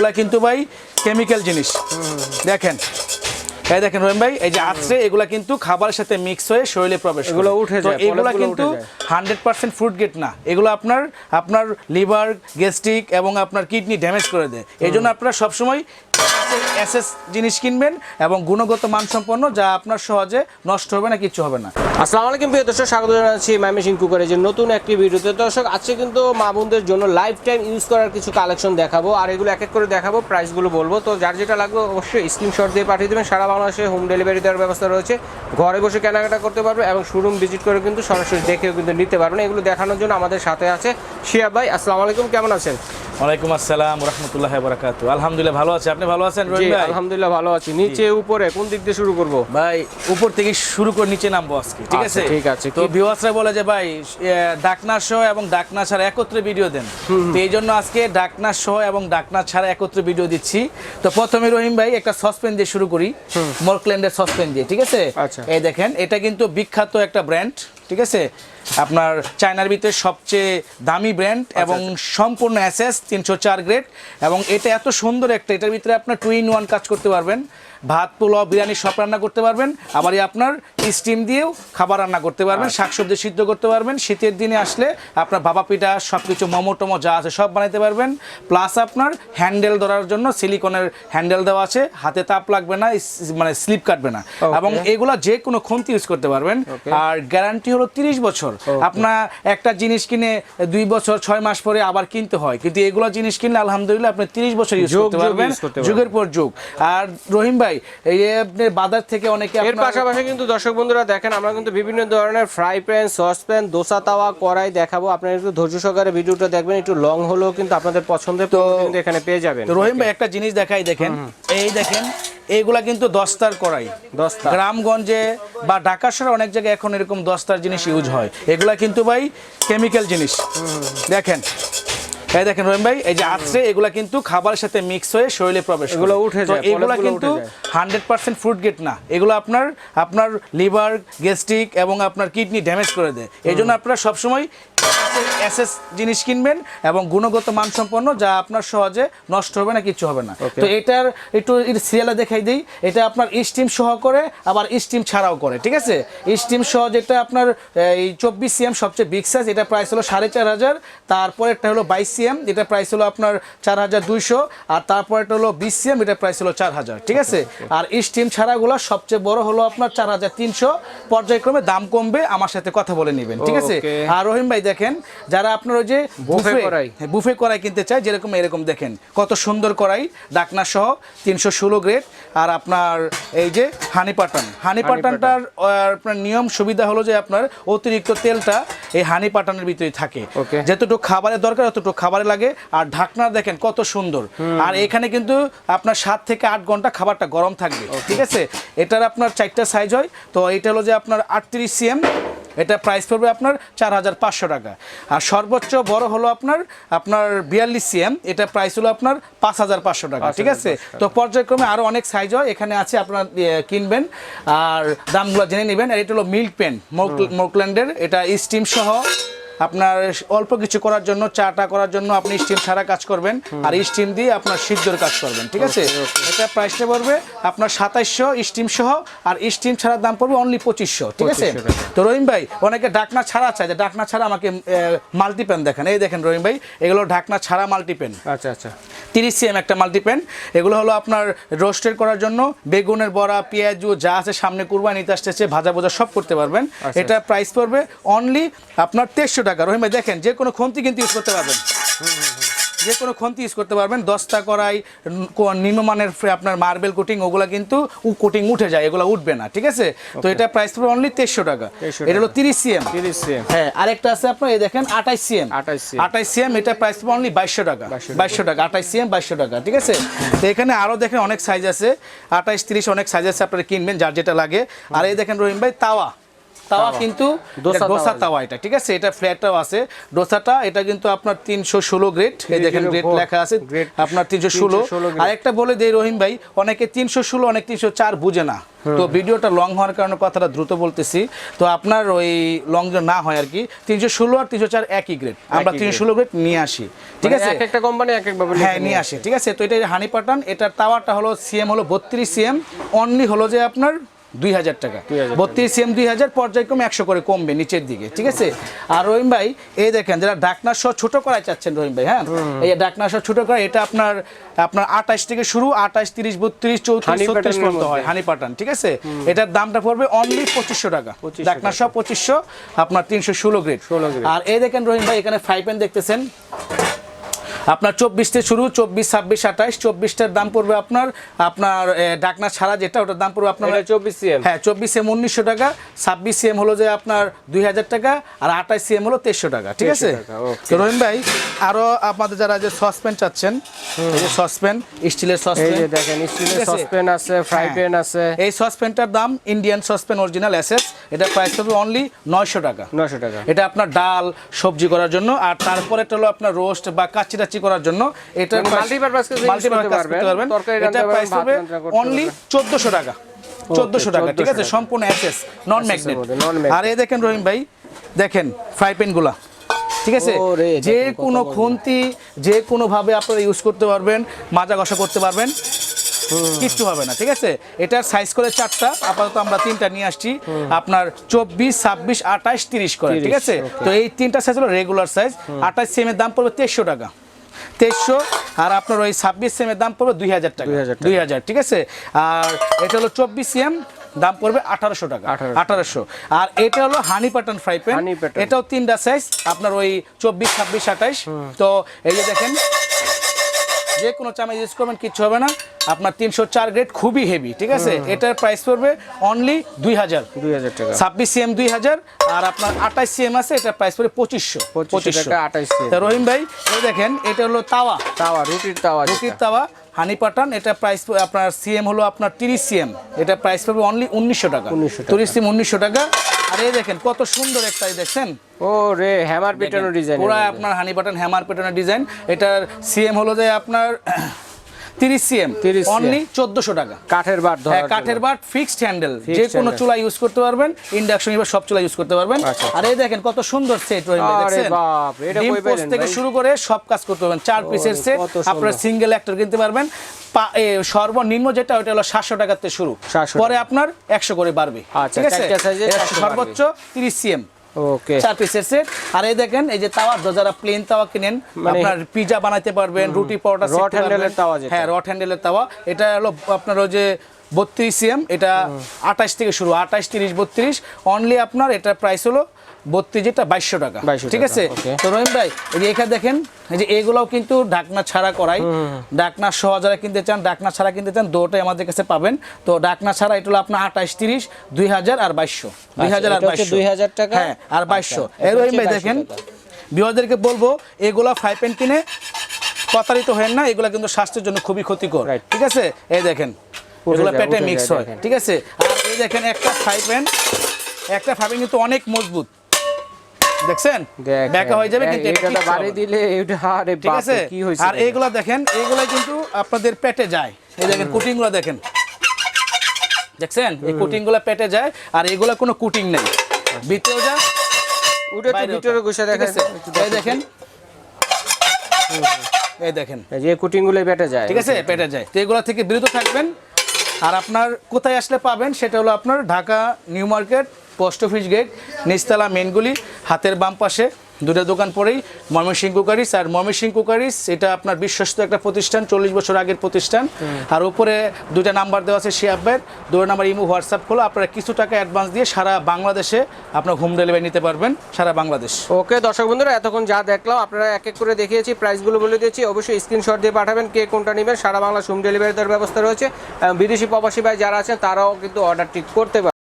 এগুলা কিন্তু ভাই কেমিক্যাল জিনিস। দেখেন। এই দেখেন রহিম ভাই এই যে আছে এগুলা কিন্তু খাবারের সাথে মিক্স হয়ে শরীরে প্রবেশ এগুলো উঠে যায়, এগুলা কিন্তু। হান্ড্রেড পার্সেন্ট ফ্রুট গেট না। এগুলো আপনার আপনার লিভার গ্যাস্ট্রিক এবং আপনার কিডনি ড্যামেজ করে দেয়। এই জন্য আপনারা সবসময় এসএস জিনিস কিনবেন এবং গুণগত মানসম্পন্ন যা আপনার সহজে নষ্ট হবে না কিছু হবে না। আসসালামু আলাইকুম প্রিয় দর্শক, স্বাগত জানাচ্ছি মাইমেশিন কুকারের যে নতুন একটি ভিডিওতে। দর্শক, আজকে কিন্তু মা বোনদের জন্য লাইফ টাইম ইউজ করার কিছু কালেকশন দেখাবো আর এগুলো এক এক করে দেখাবো প্রাইসগুলো বলব। তো যার যেটা লাগবে অবশ্যই স্ক্রিনশট দিয়ে পাঠিয়ে দেবেন। সারা বাংলাদেশে হোম ডেলিভারি দেওয়ার ব্যবস্থা রয়েছে। ঘরে বসে কেনাকাটা করতে পারবে এবং শোরুম ভিজিট করে কিন্তু সরাসরি দেখেও কিন্তু নিতে পারবেন। এগুলো দেখানোর জন্য আমাদের সাথে আছে শিয়া ভাই। আসসালামু আলাইকুম, কেমন আছেন? ওয়ালাইকুম আসসালাম রহমতুল্লাহ বারাকাতু আলহামদুলিল্লাহ ভালো আছে। আপনি ভালো আছেন রহিম ভাই? আলহামদুলিল্লাহ ভালো আছি। নিচে উপরে কোন দিক দিয়ে শুরু করব? ভাই উপর থেকে শুরু করে নিচে নামবো আজকে ঠিক আচ্ছা, আছে? ঠিক আছে। তো ভিউয়ার্সরা বলে যে ভাই ডাকনা সহ এবং ডাকনা ছাড়া একত্রে ভিডিও দেন। তো এই জন্য আজকে ডাকনা সহ এবং ডাকনা ছাড়া একত্রে ভিডিও দিচ্ছি। তো প্রথমে রহিম ভাই একটা সসপেন দিয়ে শুরু করি। মর্কল্যান্ডের সসপেন দিয়ে ঠিক আছে? আচ্ছা। এই দেখেন এটা কিন্তু বিখ্যাত একটা ব্র্যান্ড। ঠিক আছে? আপনার চায়নার ভিতরে সবচেয়ে দামি ব্র্যান্ড এবং সম্পূর্ণ অ্যাসেস তিনশো চার গ্রেড এবং এটা এত সুন্দর একটা এটার ভিতরে আপনার টু ইন ওয়ান কাজ করতে পারবেন। ভাত পোলাও বিরিয়ানি সব রান্না করতে পারবেন। আবার আপনার স্টিম দিয়েও খাবার রান্না করতে পারবেন শাকসবজি সিদ্ধ করতে পারবেন। শীতের দিনে আসলে আপনার ভাপা পিঠা সব কিছু মোমো টোমো যা আছে সব বানাইতে পারবেন। প্লাস আপনার হ্যান্ডেল ধরার জন্য সিলিকনের হ্যান্ডেল দেওয়া আছে। হাতে তাপ লাগবে না মানে স্লিপ কাটবে না। এবং এগুলা যে কোনো খুন্তি ইউজ করতে পারবেন। আর গ্যারান্টি হলো তিরিশ বছর। আপনার একটা জিনিস কিনে দুই বছর ছয় মাস পরে আবার কিনতে হয়। কিন্তু এগুলো জিনিস কিনলে আলহামদুলিল্লাহ আপনি তিরিশ বছর ইউজ করতে পারবেন। যুগের পর যুগ। আর রহিম ভাই এই আপনি বাজার থেকে অনেকে এর পাশাপাশি কিন্তু দর্শক বন্ধুরা দেখেন আমরা কিন্তু বিভিন্ন ধরনের fry pan sauce pan dosa তাওয়া কড়াই দেখাবো। আপনারা একটু ধৈর্য সহকারে ভিডিওটা দেখবেন একটু লং হলেও কিন্তু আপনাদের পছন্দের তো এখানে পেয়ে যাবেন। তো রহিম ভাই একটা জিনিস দেখাই দেখেন। এই দেখেন এইগুলা কিন্তু দস্তার করাই দস্তা। গ্রামগঞ্জে বা ঢাকা শহরে অনেক জায়গায় এখন এরকম দস্তার জিনিস ইউজ হয়। এগুলা কিন্তু ভাই কেমিক্যাল জিনিস। দেখেন। এই দেখেন রহিম ভাই এই যে আছে এগুলা কিন্তু খাবারের সাথে মিক্স হয়ে শরীরে প্রবেশ এগুলো উঠে যায়, এগুলা কিন্তু। হান্ড্রেড পার্সেন্ট ফ্রুট গেট না। এগুলো আপনার আপনার লিভার গ্যাস্ট্রিক এবং আপনার কিডনি ড্যামেজ করে দেয়। এই জন্য আপনারা সবসময় এসএস জিনিস কিনবেন এবং গুণগত মানসম্পন্ন যা আপনার সহজে নষ্ট হবে না কিছু হবে না। তো এটার একটু সিরিয়ালে দেখাই দিই। এটা আপনার স্টিম সহ করে আবার স্টিম ছাড়াও করে ঠিক আছে? স্টিম সহ যেটা আপনার এই চব্বিশ সিএম সবচেয়ে বিগ সাইজ এটা প্রাইস হলো সাড়ে চার হাজার। তারপরেরটা হলো বাইশ সিএম এটা প্রাইস হলো আপনার চার হাজার দুইশো। আর তারপরেরটা হলো বিশ সিএম এটা প্রাইস হলো চার হাজার ঠিক আছে? আর স্টিম ছাড়াগুলো সবচেয়ে বড় হলো আপনার চার হাজার তিনশো। পর্যায়ক্রমে দাম কমবে আমার সাথে কথা বলে নেবেন ঠিক আছে? আর রহিম ভাই দেখেন যারা আপনার ওই যে বুফে বুফে কড়াই। হ্যাঁ, বুফে কিনতে চায় যেরকম এরকম দেখেন কত সুন্দর কড়াই ডাকনা সহ তিনশো ষোলো গ্রেড আর আপনার এই যে হানি পাটান হানি পাটানটার আপনার নিয়ম সুবিধা হলো যে আপনার অতিরিক্ত তেলটা এই হানি পাটানের ভিতরে থাকে. যতটুকু খাবারের দরকার ততটুকু খাবারে লাগে আর ঢাকনা দেখেন কত সুন্দর। আর এখানে কিন্তু আপনার সাত থেকে আট ঘণ্টা খাবারটা গরম থাকবে ঠিক আছে? এটার আপনার চারটা সাইজ হয় তো এটা হলো যে আপনার আটত্রিশ সিএম এটা প্রাইস পড়বে আপনার চার হাজার পাঁচশো টাকা। আর সর্বোচ্চ বড় হলো আপনার আপনার বিয়াল্লিশ সিএম এটা প্রাইস হলো আপনার পাঁচ হাজার পাঁচশো টাকা ঠিক আছে? তো পর্যায়ক্রমে আরও অনেক সাইজ হয় এখানে আছে আপনার কিনবেন। আর দামগুলো জেনে নেবেন আর এটা হলো মিল্ক পেন মোকল্যান্ডের এটা স্টিম সহ আপনার অল্প কিছু করার জন্য চাটা করার জন্য আপনি স্টিম ছাড়া কাজ করবেন আর স্টিম দিয়ে আপনার সিদ্ধর কাজ করবেন ঠিক আছে? এটা প্রাইসটা পড়বে আপনার সাতাইশশো স্টিম সহ আর স্টিম ছাড়ার দাম পড়বে অনলি পঁচিশশো ঠিক আছে? তো রহিম ভাই অনেকে ডাকনা ছাড়া চাই যে ডাকনা ছাড়া আমাকে মাল্টিপেন দেখেন। এই দেখেন রহিম ভাই এগুলো ঢাকনা ছাড়া মাল্টিপেন আচ্ছা আচ্ছা। তিরিশ সিএম একটা মাল্টিপেন এগুলো হলো আপনার রোস্টের করার জন্য। বেগুনের বড়া পেঁয়াজু যা আছে সামনে কুরবানিতে নিতে আসতেছে ভাজা ভোজা সব করতে পারবেন। এটা প্রাইস পড়বে অনলি আপনার তেরোশো টাকা। রহিমা দেখেন যে কোনো খন্তি কিন্তু ইউজ করতে পারবেন। যে কোনো খন্তি ইউজ করতে পারবেন। দস্তা করাই নিম্নমানের আপনার মার্বেল কোটিং ওগুলো কিন্তু কোটিং উঠে যায় এগুলো উঠবে না ঠিক আছে? তো এটা প্রাইস পড়বে অনলি তেইশশো টাকা। এটা হলো তিরিশ সিএম তিরিশ সিএম হ্যাঁ আরেকটা আছে আপনার এই দেখেন আঠাইশ সিএম 28 CM আঠাইশ সিএম এটা প্রাইস পড়বে অনলি বাইশশো টাকা। বাইশশো টাকা। আঠাইশ সিএম বাইশশো টাকা ঠিক আছে? তো এখানে আরও দেখেন অনেক সাইজ আছে। আঠাইশ তিরিশ অনেক সাইজ আছে আপনারা কিনবেন যার যেটা লাগে। আর এই দেখেন রহিম ভাই তাওয়া। তাওয়া কিন্তু ডোসা তাওয়া। এটা। ঠিক আছে? এটা ফ্ল্যাটটাও আছে। ডোসাটা এটা কিন্তু আপনার তিনশো ষোলো গ্রেড এই দেখেন গ্রেড লেখা আছে আপনার তিনশো ষোলো। 316 আর একটা বলে দেই রহিম ভাই অনেকে তিনশো ষোলো অনেক তিনশো চার বুঝে না। তো ভিডিওটা লং হওয়ার কারণে কথাটা দ্রুত বলতেছি। তো আপনার ওই লং না হয় আর কি তিনশো ষোলো আর তিনশো চার একই গ্রেড আমরা তিনশো ষোলো গ্রেড নিয়ে আসি ঠিক মানে আছে? এক একটা কোম্পানি এক এক ভাবে হ্যাঁ নিয়ে আসে ঠিক আছে? তো এটা হানি পাঠান এটার টাওয়ারটা হলো সিএম হলো বত্রিশ সিএম অনলি হলো যে আপনার দুই হাজার টাকা। বত্রিশ সিএম দুই হাজার পর্যায়ক্রমে একশো করে কমবে নিচের দিকে ঠিক আছে? আর রহিম ভাই এই দেখেন যারা ডাকনার সহ ছোট করাই চাচ্ছেন রহিম ভাই হ্যাঁ? এই যে ডাকনার সহ ছোট করা এটা আপনার আপনার আঠাশ থেকে শুরু আঠাশ তিরিশ বত্রিশ চৌত্রিশ ছত্রিশ পর্যন্ত হয়। হানি পাঠান ঠিক আছে? এটার দামটা পড়বে অনলি পঁচিশশো টাকা। 2500 ডাকনার সহ পঁচিশশো আপনার তিনশো ষোলো গ্রেড 16 আর এই দেখেন রহিম ভাই এখানে ফ্রাই প্যান দেখতেছেন। আপনার চব্বিশ শুরু চব্বিশ ছাব্বিশ আঠাইশ চব্বিশটার দাম পড়বে আপনার আপনার ডাকনা ছাড়া যেটা ওটার দাম পড়বে আপনার চব্বিশ সিএম হ্যাঁ চব্বিশ সিএম উনিশশো টাকা ছাব্বিশ সিএম হলো যে আপনার দুই হাজার টাকা আর আঠাশ সিএম হলো তেইশশো টাকা ঠিক আছে 2300 টাকা, okay। তো রহিম ভাই আরও আপনাদের যারা যে সসপ্যান চাচ্ছেন সসপ্যান স্টিলের সসপ্যান দেখেন স্টিলের? সসপ্যান আছে ফ্রাই। প্যান আছে এই সসপ্যানটার দাম ইন্ডিয়ান সসপ্যান অরিজিনাল অ্যাসেস এটা প্রাইস হবে অনলি নয়শো টাকা নয়শো টাকা এটা আপনার ডাল সবজি করার জন্য আর তারপরে হলো আপনার রোস্ট বা কাচ্চি টাচ্চি করার জন্য এটা use করতে পারবেন, এটা প্রাইস হবে অনলি চোদ্দশো টাকা। চোদ্দশো টাকা ঠিক আছে? সম্পূর্ণ অ্যাসেস নন ম্যাগনেট আর এই দেখেন রহিম ভাই দেখেন ফ্রাই প্যানগুলা ঠিক আছে? যে কোনো খুন্তি যে কোনো ভাবে আপনারা ইউজ করতে পারবেন মাজা ঘষা করতে পারবেন কিচ্ছু হবে না ঠিক আছে? এটার সাইজ করে চারটা আপাতত আমরা তিনটা নিয়ে আসছি। আপনার চব্বিশ ছাব্বিশ আঠাশ তিরিশ করে ঠিক আছে? তো এই তিনটা সাইজ হলো রেগুলার সাইজ আঠাশ সেমের দাম পড়বে তেইশশো টাকা। তেইশশো আর আপনার ওই ছাব্বিশ সেম এর দাম পড়বে দুই হাজার টাকা। দুই হাজার ঠিক আছে? আর এটা হলো চব্বিশ সিএম দাম পড়বে আঠারোশো টাকা। আঠারোশো। আর এটা হলো হানি প্যাটার্ন ফ্রাই প্যান এটাও তিনটা সাইজ আপনার ওই চব্বিশ ছাব্বিশ আঠাইশ। তো এই যে দেখেন যে কোনো চামচ ইউজ করবেন কিচ্ছু হবে না। আপনার তিনশো চার গ্রেড খুবই হেভি ঠিক আছে? এটার প্রাইস পড়বে অনলি দুই হাজার। দুই হাজার টাকা। ছাব্বিশ সিএম দুই হাজার আর আপনার আঠাশ সিএম আছে এটার প্রাইস পড়বে পঁচিশশো। 2500 টাকা, 28 রহিম ভাই এই দেখেন এটা হলো তাওয়া। তাওয়া রুটির তাওয়া রুটির তাওয়া হানি পাঠান এটা প্রাইস আপনার সিএম হলো আপনার তিরিশ সিএম এটা প্রাইস পড়বে অনলি উনিশশো টাকা। 1900 টাকা। তিরিশ সিএম উনিশশো টাকা। আর এই দেখেন কত সুন্দর একটা দেখছেন? ও রে হ্যামার পিটানো ডিজাইন পুরো আপনার হানি বাটন হ্যামার পেটনের ডিজাইন এটার সিএম হলো যে আপনার সিএম 30 অনলি টাকা। কাঠের বাট হ্যাঁ কাঠের। বাট ফিক্সড হ্যান্ডেল Fixed যে কোনো চুলা ইউজ করতে পারবেন ইন্ডাকশন এবার সব চুলা ইউজ করতে পারবেন। আচ্ছা। আর এই দেখেন কত সুন্দর সেট রহিম ভাই দেখছেন? ডিম পোস্ট থেকে শুরু করে সব কাজ করতে পারবেন চার পিসের সেট আপনার সিঙ্গেল অ্যাক্টর কিনতে পারবেন। সর্বনিম্ন যেটা ওটা হলো সাতশো টাকাতে শুরু। 700 পরে আপনার একশো করে বাড়বে। আচ্ছা, ঠিক আছে? চারটা size এ এটা 400 সর্বোচ্চ তিরিশ সিএম ওকে চার পিসের সেট আর এই দেখেন এই যে তাওয়া যারা প্লেন তাওয়া কিনেন মানে- আপনার পিজা বানাইতে পারবেন রুটি পরোটা Rod হ্যান্ডেলের তাওয়া। হ্যাঁ রড হ্যান্ডেলের তাওয়া। এটা হলো আপনার ওই যে বত্রিশ সিএম এটা আঠাশ থেকে শুরু আঠাশ তিরিশ বত্রিশ। অনলি আপনার এটা প্রাইস হলো বত্রিশ যেটা বাইশশো টাকা। 2200 ঠিক আছে? তো রহিম ভাই এই যে এখানে দেখেন এই যে এগুলাও কিন্তু ঢাকনা ছাড়া করাই। ডাকনা সহ যারা কিনতে চান ডাকনা ছাড়া কিনতে চান দুটোই আমাদের কাছে পাবেন। তো ডাকনা ছাড়া এটা হলো আপনার আঠাশ তিরিশ দুই হাজার আর বাইশশো। দুই হাজার আর এটা বাইশশো। 2000 টাকা? হ্যাঁ আর বাইশশো। আচ্ছা, এই রহিম ভাই দেখেন। বিহারদেরকে বলব এগুলা ফ্রাই প্যান কিনে প্রতারিত হেন না এগুলা কিন্তু স্বাস্থ্যের জন্য খুবই ক্ষতিকর। ঠিক আছে? এই দেখেন। এগুলো পেটে মিক্স হয় ঠিক আছে? আর এই দেখেন একটা ফ্রাই প্যান একটা ফ্রাই প্যান কিন্তু অনেক মজবুত। দেখছেন? দেখেন, ব্যাকা হয়ে যাবে কিন্তু এটা বাড়ি দিলে এটা আরে ঠিক আছে? কি হইছে আর এইগুলা দেখেন এইগুলা কিন্তু আপনাদের পেটে যায়। এই দেখেন কুটিংগুলো দেখেন। দেখছেন? এই কুটিংগুলো পেটে যায় আর এগুলা কোনো কুটিং নেই। ভিতরেও যায় উঠে তো ভিতরে। ঘুষে দেখেন। এই দেখেন। এই দেখেন। এই যে কুটিংগুলো বেটে যায় ঠিক আছে? পেটে যায়। তো এগুলো থেকে বিরত থাকবেন। আর আপনার কোথায় আসলে পাবেন সেটা হলো আপনার Dhaka new market, post office gate, নিচতলা মেনগুলি, হাতের বাম পাশে। দুটো দোকান পরেই ময়মনসিং কুকারিস আর ময়মনসিং কুকারিস এটা আপনার বিশ্বস্ত একটা প্রতিষ্ঠান চল্লিশ বছর আগের প্রতিষ্ঠান। আর উপরে দুইটা নাম্বার দেওয়া আছে শিয়াবের দুটো নাম্বার ইমো হোয়াটসঅ্যাপ খোলো আপনারা কিছু টাকা অ্যাডভান্স দিয়ে সারা বাংলাদেশে আপনার হোম ডেলিভারি নিতে পারবেন সারা বাংলাদেশ। ওকে দর্শক বন্ধুরা এতক্ষণ যা দেখলাম আপনারা এক এক করে দেখিয়েছি প্রাইসগুলো বলে দিয়েছি অবশ্যই স্ক্রিনশট দিয়ে পাঠাবেন কে কোনটা নেবেন সারা বাংলা হোম ডেলিভারি দেওয়ার ব্যবস্থা রয়েছে। বিদেশি প্রবাসী ভাই যারা আছেন তারাও কিন্তু অর্ডারটি করতে পারেন